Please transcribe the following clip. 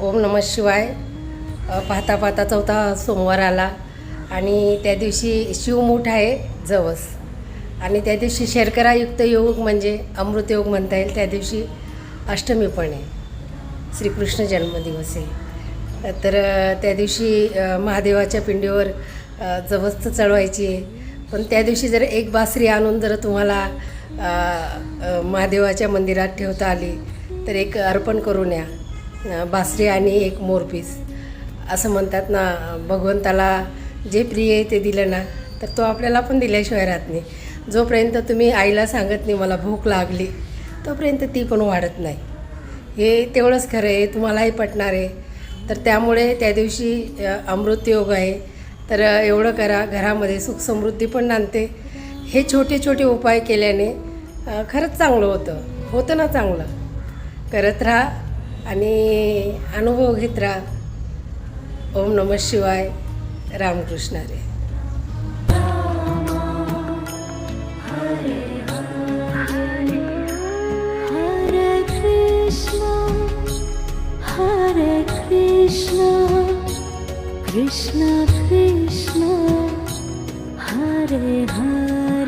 ओम नम शिवाय. पाहता पाहता चौथा सोमवार आला आणि त्या दिवशी शिवमूठ आहे जवस. आणि त्या दिवशी शर्करायुक्त योग म्हणजे अमृतयोग म्हणता येईल. त्या दिवशी अष्टमी पण आहे. श्रीकृष्ण जन्मदिवस आहे. तर त्या दिवशी महादेवाच्या पिंडीवर जवस्त चढवायची आहे. पण त्या दिवशी जर एक बासरी आणून जर तुम्हाला महादेवाच्या मंदिरात ठेवता आली तर एक अर्पण करून या. बासरी आणि एक मोरपीस असं म्हणतात ना भगवंताला जे प्रिय आहे ते दिलं ना तर तो आपल्याला पण दिल्याशिवाय राहत नाही. जोपर्यंत तुम्ही आईला सांगत नाही मला भूक लागली तोपर्यंत ती पण वाढत नाही. हे तेवढंच खरं आहे तुम्हालाही पटणार आहे. तर त्यामुळे त्या दिवशी अमृतयोग अमृत योग आहे. तर एवढं करा घरामध्ये सुख समृद्धी पण नांदते हे छोटे छोटे उपाय केल्याने खरंच चांगलं होतं. होतं ना चांगलं. करत राहा. आणि अनुभव घेत राहा ओम नमः शिवाय रामकृष्ण रे Krishna Krishna Hare Hare